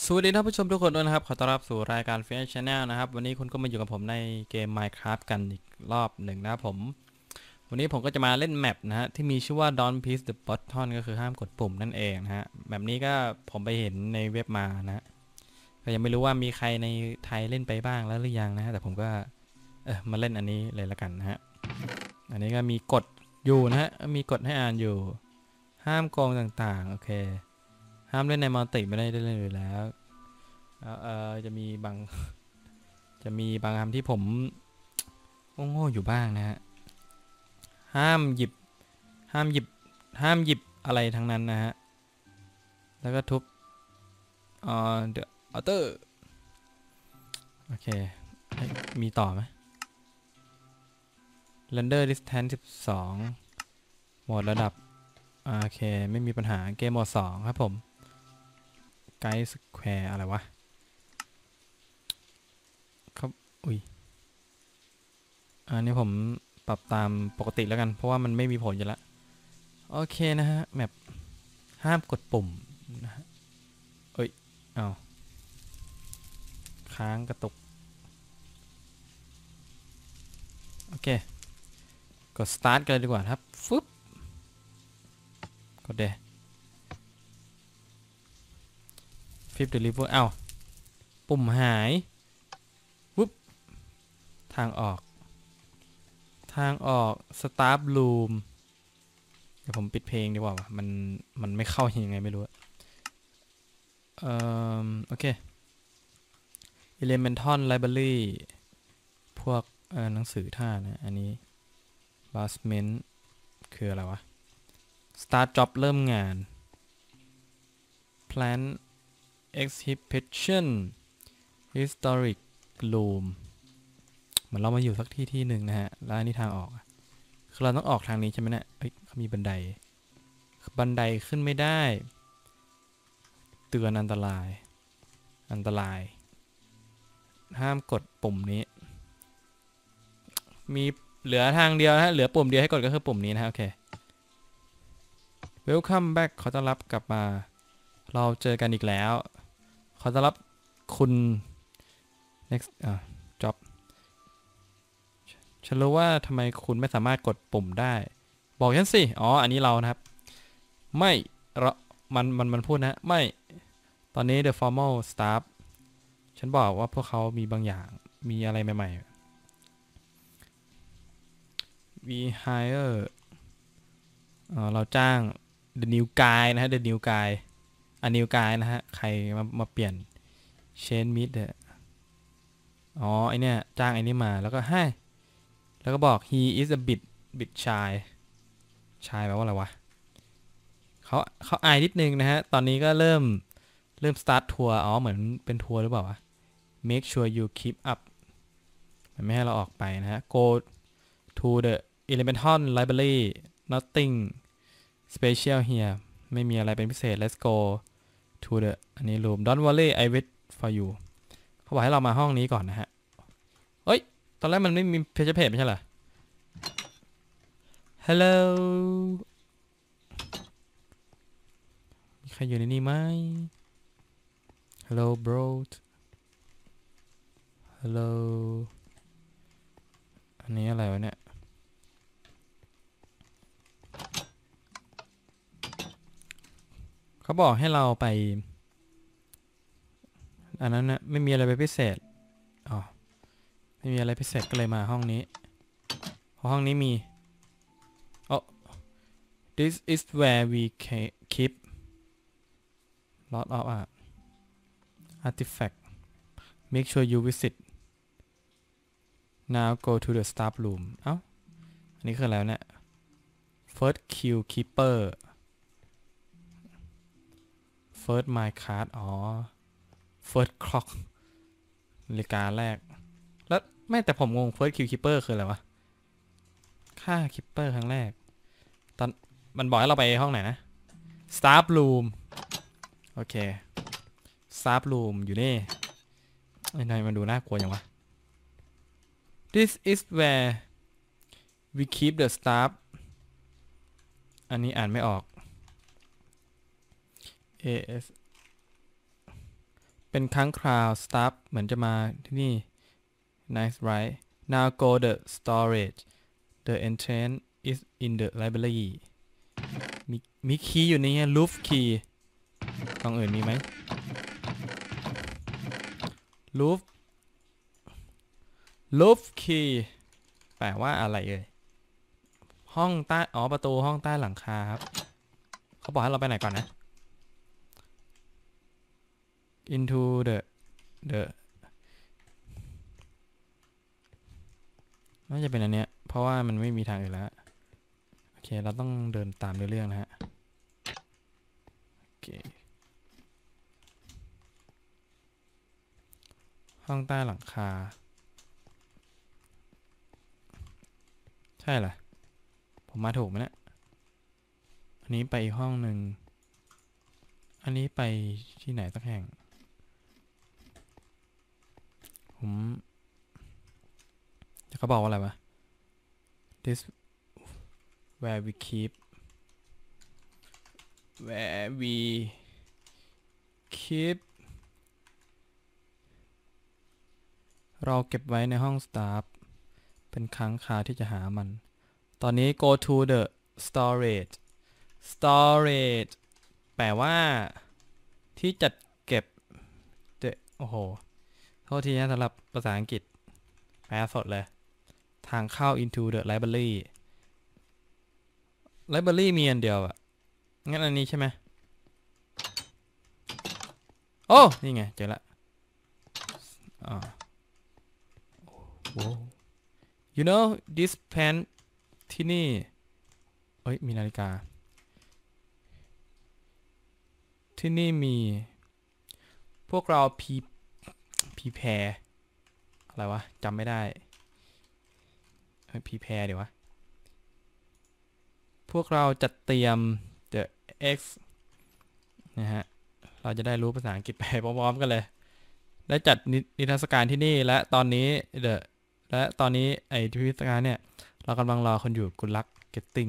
สวัสดีท่านผู้ชมทุกคนด้วยนะครับ ขอต้อนรับสู่รายการ f a i r Channel นะครับ วันนี้คุณก็มาอยู่กับผมในเกม Minecraft กันอีกรอบหนึ่งนะครับผม วันนี้ผมก็จะมาเล่นแมปนะฮะ ที่มีชื่อว่า Don't Press the Button ก็คือห้ามกดปุ่มนั่นเองนะฮะแบบนี้ก็ผมไปเห็นในเว็บมานะฮะก็ยังไม่รู้ว่ามีใครในไทยเล่นไปบ้างแล้วหรือยังนะฮะ แต่ผมก็เออมาเล่นอันนี้เลยละกันนะฮะ อันนี้ก็มีกฎอยู่นะฮะ มีกฎให้อ่านอยู่ ห้ามโกงต่างๆ โอเค ห้ามเล่นในมัลติไม่ได้เล่นอยู่แล้วเออเออจะมีบาง จะมีบางคำที่ผมโง่ๆอยู่บ้างนะฮะ ห้ามหยิบ ห้ามหยิบ ห้ามหยิบอะไรทั้งนั้นนะฮะ แล้วก็ทุบเอ่อ the outer โอเคเอ้ยมีต่อไหม render distance 12โหมดระดับ โอเค ไม่มีปัญหาเกมโหมด2ครับผม ไกด์สแควร์อะไรวะครับอุ้ยอันนี้ผมปรับตามปกติแล้วกัน เพราะว่ามันไม่มีผลอยู่แล้ว โอเคนะฮะ แมปห้ามกดปุ่มนะฮะเอ้ย เอาค้างกระตุก โอเค กด start กันเลยดีกว่าครับ ฟึบ กดเด ฟิปเดลิเวอร์เอ้าปุ่มหายวุ๊บทางออก ทางออก Start Room เดี๋ยวผมปิดเพลงดีกว่ามันมันไม่เข้ายังไงไม่รู้เอ่อโอเค Elemental Library พวกหนังสือท่านะ อันนี้ Basement คืออะไรวะ Start Job เริ่มงาน Plan Exhibition Historic Room เหมือนเรามาอยู่สักที่ที่หนึ่งนะฮะ แล้วอันนี้ทางออก คือเราต้องออกทางนี้ใช่ไหมเนี่ยเอ้ยเขามีบันได บันไดขึ้นไม่ได้ เตือนอันตราย อันตราย ห้ามกดปุ่มนี้ มีเหลือทางเดียวนะฮะ เหลือปุ่มเดียวให้กดก็คือปุ่มนี้นะฮะ โอเค Welcome back ขอต้อนรับกลับมา เราเจอกันอีกแล้ว ขอต้อนรับคุณ next อ่า job ฉันรู้ว่าทำไมคุณไม่สามารถกดปุ่มได้ บอกฉันสิ อ๋อ อันนี้เรานะครับ ไม่เรามัน มัน มันพูดนะ ไม่ ตอนนี้ the formal staff ฉันบอกว่าพวกเขามีบางอย่าง มีอะไรใหม่ ๆ we hire เอ่อเราจ้าง the new guy นะฮะ the new guy อัน new guy นะฮะ ใครมามาเปลี่ยน change meet เดอ๋อไอเนี่ยจ้างไอนี่มาแล้วก็ให้ แล้วก็บอก he is a bit bit shy shy แปลว่าอะไรวะเขาเขาอายนิดนึงนะฮะ ตอนนี้ก็เริ่มเริ่ม start ทัวร์อ๋อเหมือนเป็นทัวร์หรือเปล่าวะ make sure you keep up มันไม่ให้เราออกไปนะฮะ go to the elemental library nothing special here ไม่มีอะไรเป็นพิเศษ let's go to the อันนี้ room don't worry I wait for you เขาบอกให้เรามาห้องนี้ก่อนนะฮะเอ้ย ตอนแรกมันไม่มีเพจเพจไม่ใช่เหรอ hello มีใครอยู่ในนี้ไหม hello bro hello อันนี้อะไรวะเนี่ย เขาบอกให้เราไป อันนั้นนะไม่มีอะไรเป็นพิเศษอ๋อไม่มีอะไรพิเศษก็เลยมาห้องนี้เพราะห้องนี้มีโอ้ this is where we keep lot of art artifact make sure you visit now go to the staff room เอ้า อันนี้คืออะไรวะเนี่ย first queue keeper first my card อ๋อ first clock นาฬิกาแรก แล้วไม่แต่ผมงง first queue keeper คืออะไรวะ ค่า keeper ครั้งแรก ตอนมันบอกให้เราไปห้องไหนนะ staff room โอเค staff room อยู่นี่ไอ้นายมันดูน่ากลัวอย่างวะ this is where we keep the staff อันนี้อ่านไม่ออก A S เป็นครั้งคราว stop เหมือนจะมาที่นี่ nice right now go the storage the entrance is in the library มีมีคีย์อยู่ในนี้ roof key กล่องอื่นมีไหม roof roof key แปลว่าอะไรเอ่ย ห้องใต้ อ๋อ ประตูห้องใต้หลังคาครับ เขาบอกให้เราไปไหนก่อนนะ into the the น่าจะเป็นอันเนี้ย เพราะว่ามันไม่มีทางอื่นแล้ว โอเค เราต้องเดินตามเรื่องๆนะฮะ โอเค ห้องใต้หลังคา ใช่เหรอ ผมมาถูกไหมเนะี่ย อันนี้ไปอีกห้องหนึ่ง อันนี้ไปที่ไหนสักแห่ง ผมจะเขาบอกว่าอะไรวะ this where we keep where we keep เราเก็บไว้ในห้อง staff เป็นครั้งคาที่จะหามัน ตอนนี้ go to the storage storage แปลว่าที่จัดเก็บ the โอ้โห ทษทีนะสำหรับภาษาอังกฤษแปลสดเลย ทางเข้า into the library library มีอันเดียวอะงั้นอันนี้ใช่ไหมโอ้ นี่ไง เจอละอ่า Whoa. you know this pen ที่นี่ เอ้ย มีนาฬิกา ที่นี่มี พวกเราพี พีแพรอะไรวะจำไม่ได้เฮ้ยพีแพรเดี๋ยววะ พวกเราจัดเตรียม the X นะฮะ เราจะได้รู้ภาษาอังกฤษไปพร้อมๆกันเลย และจัดนิทรรศการที่นี่และตอนนี้ the และตอนนี้ไอ้พิพิธภัณฑ์เนี่ย เรากำลังรอคนอยู่กุลักเกตติ้ง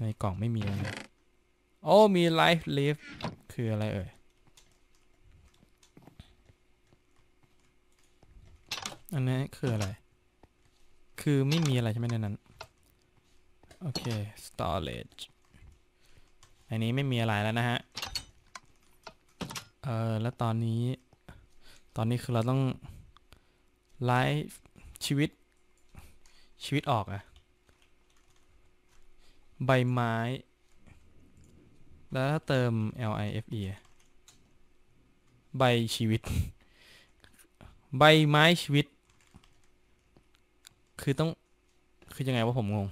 ในกล่องไม่มีอะไรโอ้มีไลฟ์ลิฟคืออะไรเอ่ย อันนี้คืออะไร คือไม่มีอะไรใช่ไหมในนั้น โอเค storage อันนี้ไม่มีอะไรแล้วนะฮะ เออแล้วตอนนี้ ตอนนี้คือเราต้องไลฟ์ชีวิต ชีวิตออกอะใบไม้ แล้วถ้าเติม L I F E ใบชีวิต ใบไม้ชีวิต คือต้อง คือยังไงวะผมงง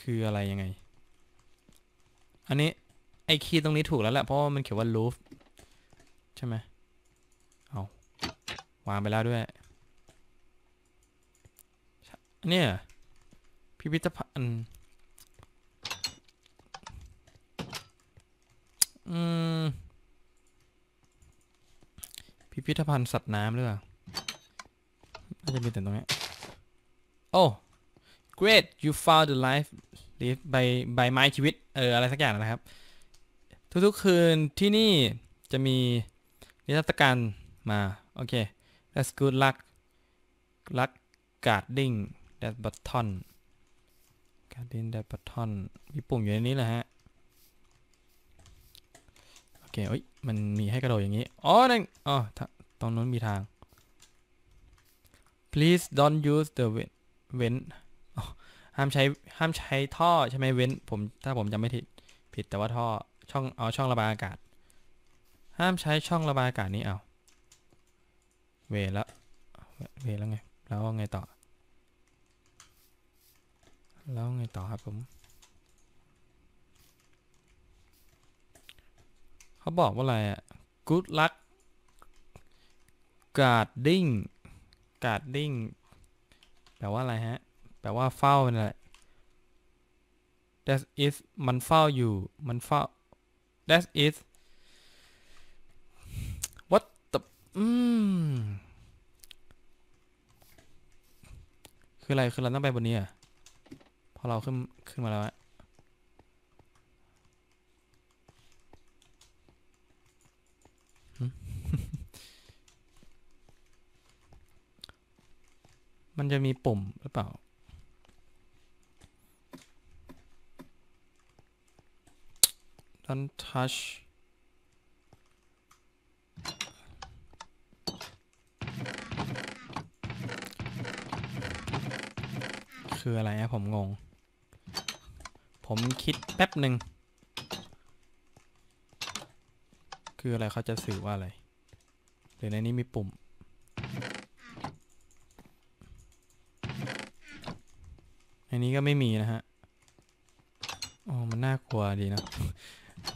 คืออะไรยังไง อันนี้ ไอคีย์ตรงนี้ถูกแล้วแหละเพราะว่ามันเขียนว่า roof ใช่ไหมเอาวางไปแล้วด้วยเนี่ยพิพิธภัณฑ์อืม พิพิธภัณฑ์สัตว์น้ำหรือเปล่าน่าจะมีแต่ตรงนี้โอ้ great you found the life live ใบใบไม้ชีวิต เออ อะไรสักอย่างนะครับ ทุกๆคืนที่นี่จะมีนิทรรศการมา โอเค that's good luck luck guarding that button guarding that button มีปุ่มอยู่ในนี้แหละฮะ เคเอ้ย มันมีให้กระโดดอย่างนี้ อ๋อ นั่น อ๋อ ตรงนู้นมีทาง please don't use the vent ห้ามใช้ ห้ามใช้ท่อใช่ไหมเว้น ผม ถ้าผมจำไม่ผิด ผิดแต่ว่าท่อ ช่อง เอาช่องระบายอากาศ ห้ามใช้ช่องระบายอากาศนี้เอา เวแล้ว เวแล้วไง แล้วไงต่อ แล้วไงต่อครับผม เขาบอกว่าอะไรอะ good luck guarding guarding แปลว่าอะไรฮะ แปลว่าเฝ้านั่นแหละ that is มันเฝ้าอยู่ มันเฝ้า that is what the อืมคืออะไร คือเราต้องไปบนนี้อะ พอเราขึ้น ขึ้นมาแล้วอะ มันจะมีปุ่มหรือเปล่า don't touch คืออะไรอะผมงง ผมคิดแป๊บหนึ่ง คืออะไรเขาจะสื่อว่าอะไรหรือในนี้มีปุ่ม นนี้ก็ไม่มีนะฮะอ๋อมันน่ากลัวดีนะ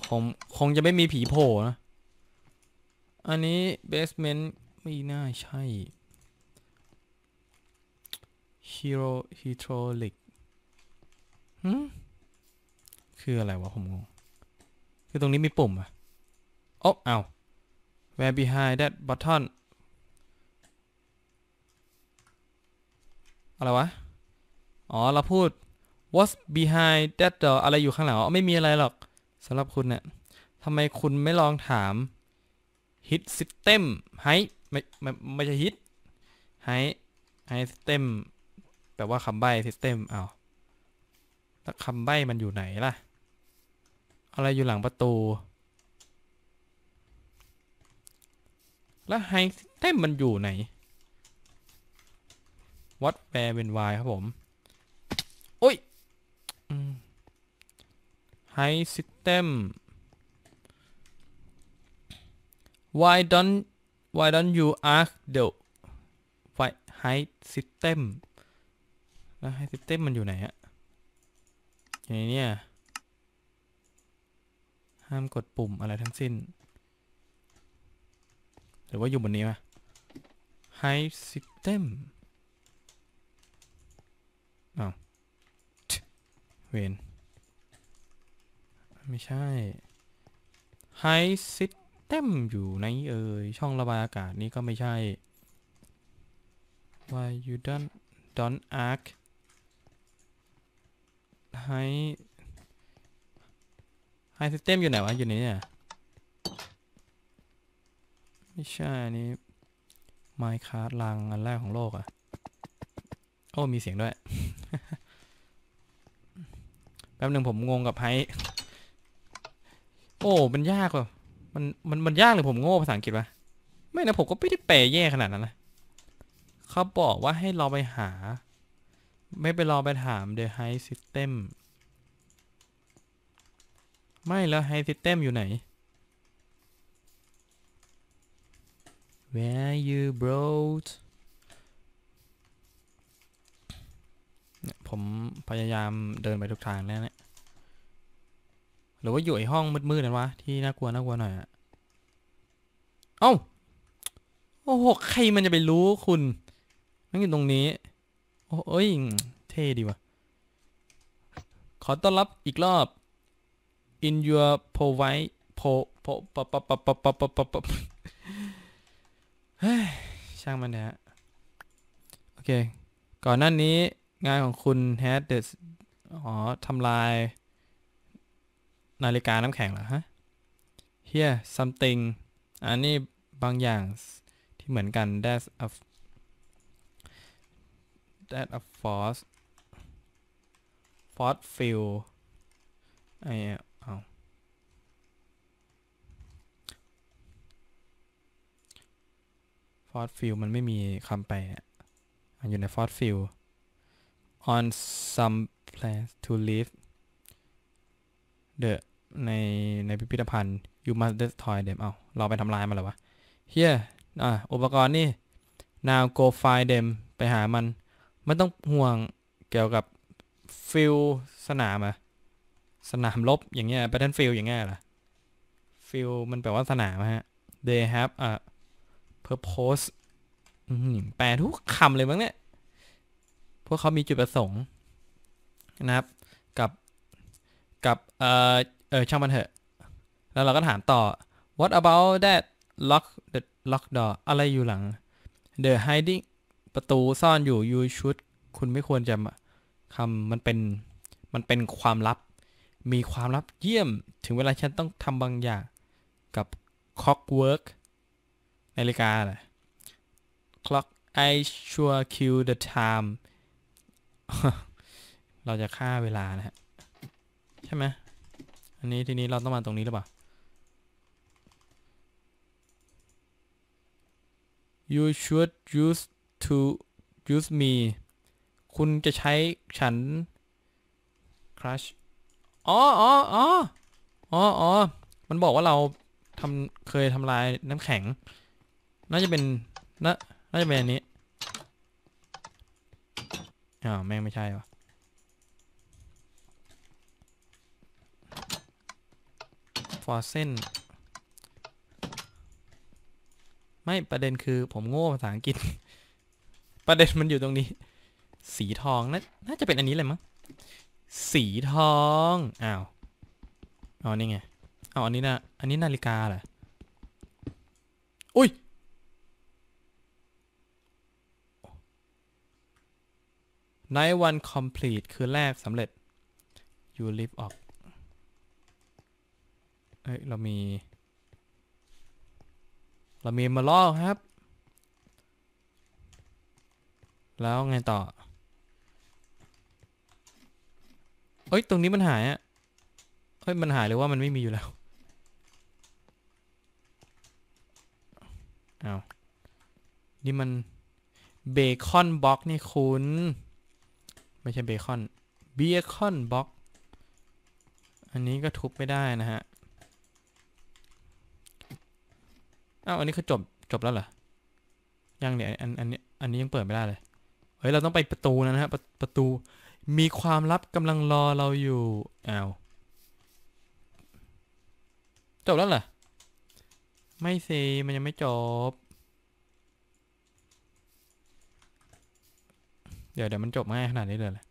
คงคงจะไม่มีผีโผล่นะ อันนี้เบสเมนต์ไม่น่าใช่ฮีโร่ฮีโทรลิกหืมคืออะไรวะผมงง คือตรงนี้มีปุ่มอะโอ้เอา where behind that button อะไรวะ อ๋อ เราพูด what's behind that door อะไรอยู่ข้างหลังอ๋อไม่มีอะไรหรอกสำหรับคุณเนี่ยทำไมคุณไม่ลองถาม hit system ให้ไม่ไม่ไม่ใช่ hit ให้ให้ system แปลว่าคำใบ้ system อ้าวแล้วคำใบ้มันอยู่ไหนล่ะ อะไรอยู่หลังประตู แล้ว high system มันอยู่ไหน what where เป็น y ครับผม โอ้ย high system why don't why don't you ask the why high system แล้ว high system มันอยู่ไหนอะอยู่ในเนี่ยห้ามกดปุ่มอะไรทั้งสิ้น หรือว่าอยู่บนนี้วะ high system อ้าวเวน ไม่ใช่ High System อยู่ไหนเอ่ยช่องระบายอากาศนี้ก็ไม่ใช่ Why you don't don't ask High High System อยู่ไหนวะ อยู่ในเนี่ยไม่ใช่อันนี้ Minecraft ลังอันแรกของโลกอะโอ้มีเสียงด้วย แป๊บหนึ่งผมงงกับไฮ โอ้ มันยากว่ะมัน มัน มันยากเลยผมโง่ภาษาอังกฤษวะไม่นะผมก็ไม่ได้แปลแย่ขนาดนั้นนะเขาบอกว่าให้เราไปหา ไม่ไปรอไปถาม the high system ไม่แล้ว high system อยู่ไหน where you brought เนี่ยผมพยายามเดินไปทุกทางแล้วเนี่ย หรือว่าอยู่ไอห้องมืดๆนั่นวะที่น่ากลัวน่ากลัวหน่อยอะเอ้าโอ้โหใครมันจะไปรู้คุณนั่งอยู่ตรงนี้ โอ้เอ้ยเท่ดีวะขอต้อนรับอีกรอบ in your provide po po ปะปะปะปะปะปะปะปะเฮ้ยช่างมันนะฮะโอเค ก่อนหน้านี้งานของคุณ had the อ๋อทำลาย นาฬิกาน้ำแข็งเหรอฮะ here something อันนี้บางอย่างที่เหมือนกัน that's a that a force force field ไอ้เอา force field มันไม่มีคำแปลอะมันอยู่ใน force field on some place to live the ในในพิพิธภัณฑ์ you must destroy them เอาเราไปทำลายมันเหรอวะ here อะอุปกรณ์นี่ now go find them ไปหามัน ไม่ต้องห่วงเกี่ยวกับฟิลสนามอะสนามรบอย่างเงี้ย battlefield อย่างเงี้ยเหรอฟิลมันแปลว่าสนามอะฮะ they have a purpose แปลทุกคำเลยมั้งเนี่ย พวกเขามีจุดประสงค์นะครับ กับกับเอ่อ เออช่างมันเถอะ แล้วเราก็ถามต่อ what about that lock the lock door อะไรอยู่หลัง the hiding ประตูซ่อนอยู่ you should คุณไม่ควรจะมาคำมันเป็น มันเป็นความลับ มีความลับเยี่ยม ถึงเวลาฉันต้องทำบางอย่างกับ clockwork นาฬิกาอะไร clock I sure kill the time เราจะฆ่าเวลานะฮะ ใช่ไหม อันนี้ทีนี้เราต้องมาตรงนี้หรือเปล่า you should use to use me คุณจะใช้ฉัน crush อ๋ออ๋ออ๋ออ๋อ มันบอกว่าเราทำเคยทำลายน้ำแข็ง น่าจะเป็นน่าน่าจะเป็นอันนี้อ้าวแม่งไม่ใช่วะ ฟอร์เซนไม่ประเด็นคือผมโง่ภาษาอังกฤษ ประเด็นมันอยู่ตรงนี้ สีทองน่าน่าจะเป็นอันนี้เลยมั้งสีทองอ้าวอ๋อนี่ไงเอาอันนี้นะอันนี้นาฬิกาเหรออุ้ย night one complete คือแรกสำเร็จ you live ออก เอ้ยเรามี เรามีมาล่อครับ แล้วไงต่อ เอ้ย ตรงนี้มันหายอะเฮ้ย มันหายหรือว่ามันไม่มีอยู่แล้วเอ้านี่มันเบคอนบล็อกนี่คุณ ไม่ใช่เบคอนเบคอนบล็อก อันนี้ก็ทุบไม่ได้นะฮะ อ้าวอันนี้คือจบจบแล้วเหรอยังเนี่ยอันอันนี้อันนี้ยังเปิดไม่ได้เลยเฮ้ยเราต้องไปประตูนะฮะปรประตูมีความลับกำลังรอเราอยู่อ้าวจบแล้วเหรอไม่สิมันยังไม่จบ เดี๋ยวเดี๋ยวมันจบง่ายขนาดนี้เลยเหรอ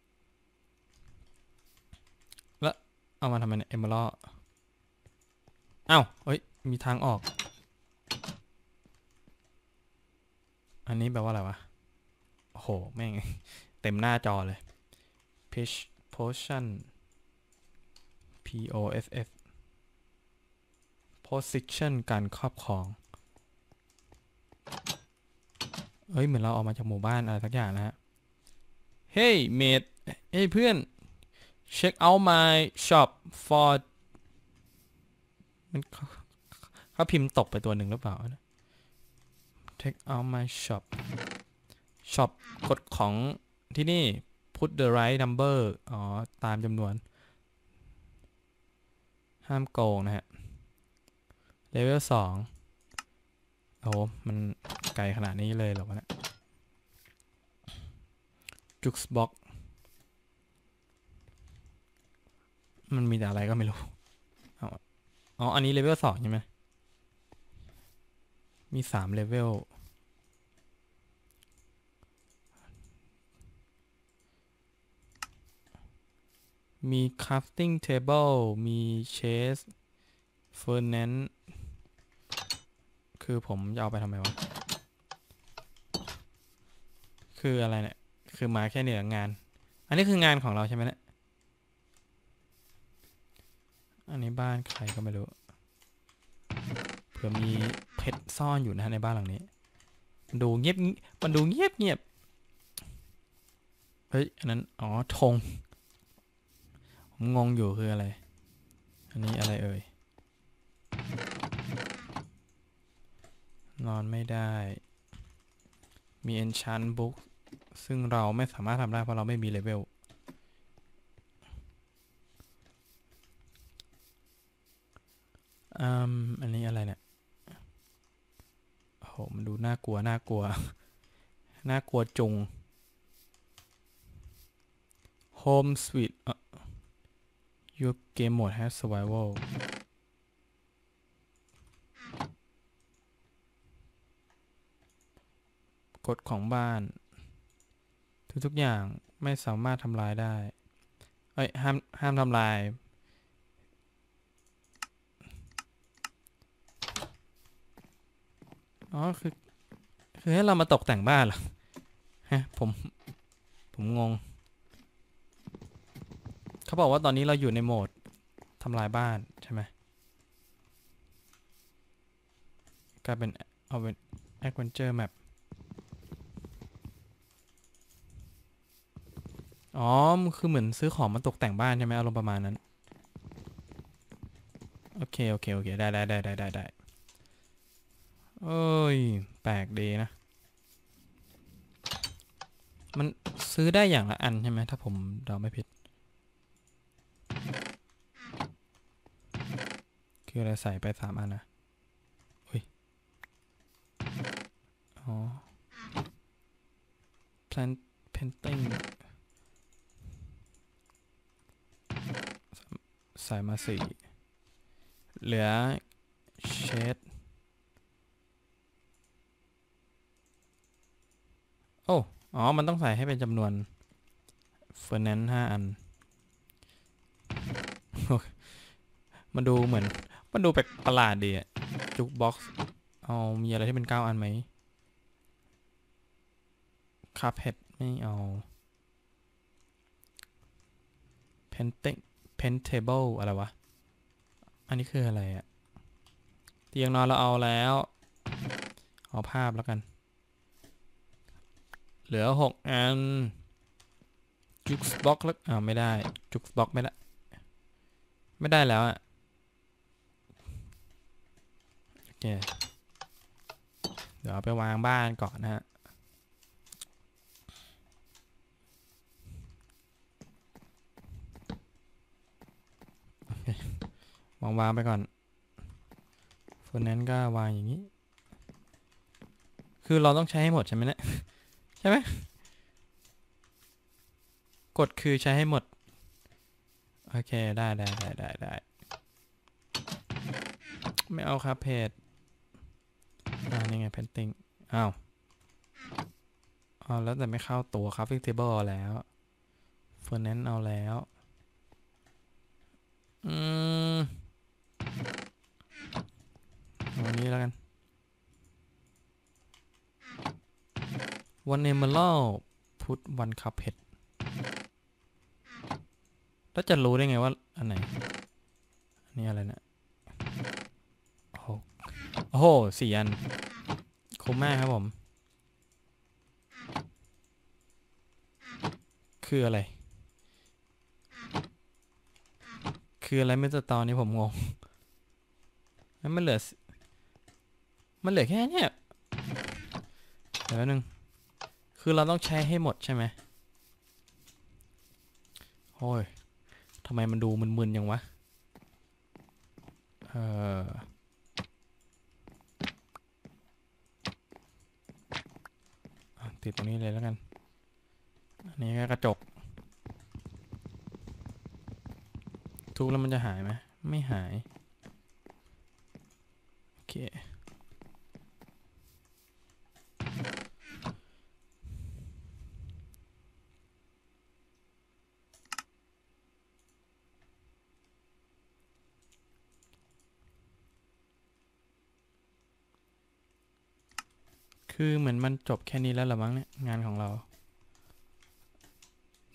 แล้วเอามาทำไมเนี่ยเอมเบอร์อ้าวเฮ้ยมีทางออก อันนี้แปลว่าอะไรวะ โอ้โห แม่ง เต็มหน้าจอเลย pitch potion p o s s position การครอบครองเฮ้ย เหมือนเราออกมาจากหมู่บ้านอะไรสักอย่างนะฮะ เฮ้ยเมดเฮ้ยเพื่อน check out my shop for มันเขาเขาพิมพ์ตกไปตัวหนึ่งหรือเปล่านะ check out my shop shop กดของที่นี่ put the right number อ๋อ ตามจำนวน ห้ามโกงนะฮะเลเวลสองโอ้โห มันไกลขนาดนี้เลยเหรอวะเนี่ยจุกส์บ็อกมันมีแต่อะไรก็ไม่รู้ อ๋อ อันนี้เลเวลสองใช่ไหม มีสามเลเวล มี crafting table มี chest furnace คือผมจะเอาไปทำไมวะ คืออะไรเนี่ย คือมาแค่เหนืองาน อันนี้คืองานของเราใช่ไหมเนี่ย อันนี้บ้านใครก็ไม่รู้ เผื่อมี เพชรซ่อนอยู่นะฮะในบ้านหลังนี้มันดูเงียบมันดูเงียบเงียบเฮ้ยอันนั้นอ๋อธงผมงงอยู่คืออะไร อันนี้อะไรเอ่ยนอนไม่ได้ มี enchant book ซึ่งเราไม่สามารถทำได้เพราะเราไม่มีเลเวลอืมอันนี้อะไรเนี่ย โหมันดูน่ากลัวน่ากลัว น่ากลัวจุง Home Sweet เอ่อ Your game mode has survival กฎของบ้าน ทุกๆอย่างไม่สามารถทำลายได้ เอ้ย ห้าม ห้ามทำลาย อ๋อคือ คือให้เรามาตกแต่งบ้านเหรอฮะผม ผมงง เขาบอกว่าตอนนี้เราอยู่ในโหมดทำลายบ้านใช่ไหมกลายเป็นเอาเป็นแอคเวนเจอร์แมปอ๋อ คือเหมือนซื้อของมาตกแต่งบ้านใช่ไหมอารมณ์ประมาณนั้น โอเค โอเค โอเค ได้ได้ได้ได้ได้ เอ้ย แปลกดีนะ มันซื้อได้อย่างละอันใช่ไหมถ้าผมเดาไม่ผิด คืออะไรใส่ไปสามอันนะอุ้ย อ๋อ plant painting ใส่มาสี่เหลือเชด อ้อ๋อ มันต้องใส่ให้เป็นจำนวนเฟอร์แนนห้าอัน มันดูเหมือน มันดูแปลกประหลาดดีอะจุกบ็อกซ์เอามีอะไรที่เป็นเก้าอันไหมคาเพดไม่เอา painting paintable อะไรวะ อันนี้คืออะไรอะเตียงนอนเราเอาแล้ว เอาภาพแล้วกัน เหลือหกอันจุกบ็อกแล้วอ่าไม่ได้จุกบ็อกไม่ได้ ไม่ได้แล้วอะโอเคเดี๋ยวไปวางบ้านก่อนนะฮะวางวางไปก่อนฟอนั้นก็วางอย่างนี้ คือเราต้องใช้ให้หมดใช่ไหมเนี่ย ใช่ไหมกดคือใช้ให้หมด โอเค ได้ได้ได้ได้ได้ไม่เอาครับเพจอ่านี่ไง painting อ้าวอ๋อแล้วแต่ไม่เข้าตัว crafting table เอาแล้ว furnace เอาแล้ว อืมเอวันนี้แล้วกัน one emerald put one carpet แล้วจะรู้ได้ไงว่าอันไหน อันนี้อะไรนะ โอ้โหโอ้โหสี่อัน คุ้มมากครับผม คืออะไร คืออะไรไม่ตัวตอนนี้ผมงง มันเหลือ มันเหลือแค่เนี้ยเดี๋ยวนึง คือเราต้องใช้ให้หมดใช่ไหมโอ้ยทำไมมันดูมึนๆยังวะ เอออะติดตรงนี้เลยแล้วกัน อันนี้ก็กระจก ทุบแล้วมันจะหายไหม ไม่หาย โอเค คือเหมือนมันจบแค่นี้แล้วเหรอมั้งเนี่ย งานของเรา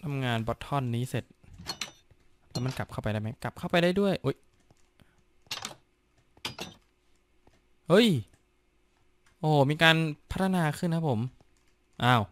ทำงานบอททอนนี้เสร็จ แล้วมันกลับเข้าไปได้ไหมกลับเข้าไปได้ด้วยอุ้ยเฮ้ย โอ้มีการพัฒนาขึ้นนะผม อ้าว